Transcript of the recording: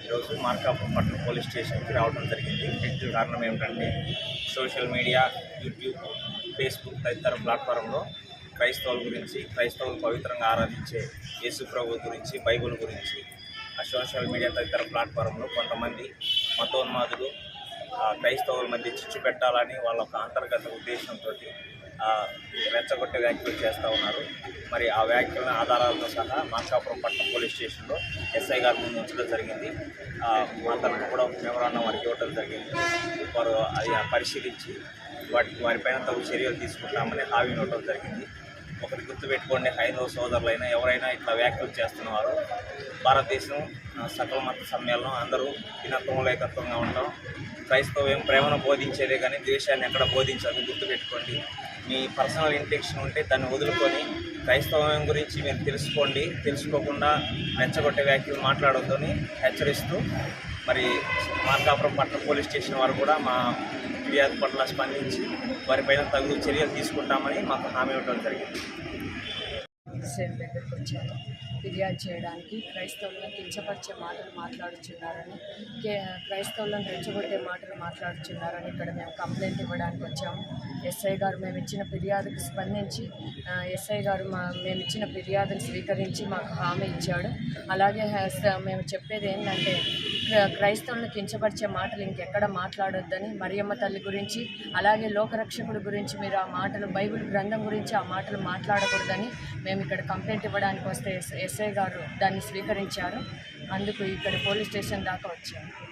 ఈరోజు మార్కాపురం పట్టణ పోలీస్ స్టేషన్కి రావడం జరిగింది. కారణం ఏమిటంటే సోషల్ మీడియా యూట్యూబ్ ఫేస్బుక్ తదితర ప్లాట్ఫారంలో క్రైస్తవుల గురించి క్రైస్తవులు పవిత్రంగా ఆరాధించే యేసు ప్రభు గురించి బైబిల్ గురించి ఆ సోషల్ మీడియా తదితర ప్లాట్ఫారంలో కొంతమంది మతోన్మాదులు ఆ, క్రైస్తవుల మధ్య చిచ్చు పెట్టాలని వాళ్ళ ఒక అంతర్గత ఉద్దేశంతో రెచ్చగొట్టే వ్యాఖ్యలు చేస్తూ ఉన్నారు. మరి ఆ వ్యాఖ్యల ఆధారాలతో సహా మార్కాపురం పట్టణ పోలీస్ స్టేషన్లో ఎస్ఐ గారి ముందు ఉంచడం జరిగింది. మా తరఫున కూడా మెమరాండం వారికి ఇవ్వడం జరిగింది. వారు అది పరిశీలించి వాటి వారిపైన తగు చర్యలు తీసుకుంటామని హామీ ఇవ్వడం జరిగింది. ఒకటి గుర్తుపెట్టుకోండి హైందవ సోదరులైనా ఎవరైనా ఇట్లా వ్యాఖ్యలు చేస్తున్నవారు భారతదేశం సకల మత సమ్మేళనం అందరూ దినత్వంలో ఏకత్వంగా ఉంటాం. క్రైస్తవం ప్రేమను బోధించేదే కానీ ద్వేషాన్ని ఎక్కడ బోధించదు గుర్తుపెట్టుకోండి. మీ పర్సనల్ ఇన్ఫెక్షన్ ఉంటే దాన్ని వదులుకొని క్రైస్తవం గురించి మీరు తెలుసుకోండి. తెలుసుకోకుండా రెచ్చగొట్టే వ్యాఖ్యలు మాట్లాడొద్దని హెచ్చరిస్తూ మరి మార్కాపురం పట్టణ పోలీస్ స్టేషన్ వారు కూడా మా ఫిర్యాదు పట్ల స్పందించి వారిపైన తగు చర్యలు తీసుకుంటామని మాకు హామీ ఇవ్వడం జరిగింది. క్రిస్టియన్ దగ్గరికి వచ్చారు ఫిర్యాదు చేయడానికి క్రైస్తవులను కించపరిచే మాటలు మాట్లాడుచున్నారని కే క్రైస్తవులను రెచ్చగొట్టే మాటలు మాట్లాడుచున్నారని ఇక్కడ మేము కంప్లైంట్ ఇవ్వడానికి వచ్చాము. ఎస్ఐ గారు మేము ఇచ్చిన ఫిర్యాదుకు స్పందించి ఎస్ఐ గారు మా మేము ఇచ్చిన ఫిర్యాదును స్వీకరించి మాకు హామీ ఇచ్చాడు. అలాగే మేము చెప్పేది ఏంటంటే క్రైస్తవులను కించపరిచే మాటలు ఇంకెక్కడ మాట్లాడొద్దని మరియమ్మ తల్లి గురించి అలాగే లోకరక్షకుడి గురించి మీరు ఆ మాటలు బైబిల్ గ్రంథం గురించి ఆ మాటలు మాట్లాడకూడదని మేము ఇక్కడ ఇక్కడ కంప్లైంట్ ఇవ్వడానికి వస్తే ఎస్- ఎస్ఐ గారు దాన్ని స్వీకరించారు. అందుకు ఇక్కడ పోలీస్ స్టేషన్ దాకా వచ్చాము.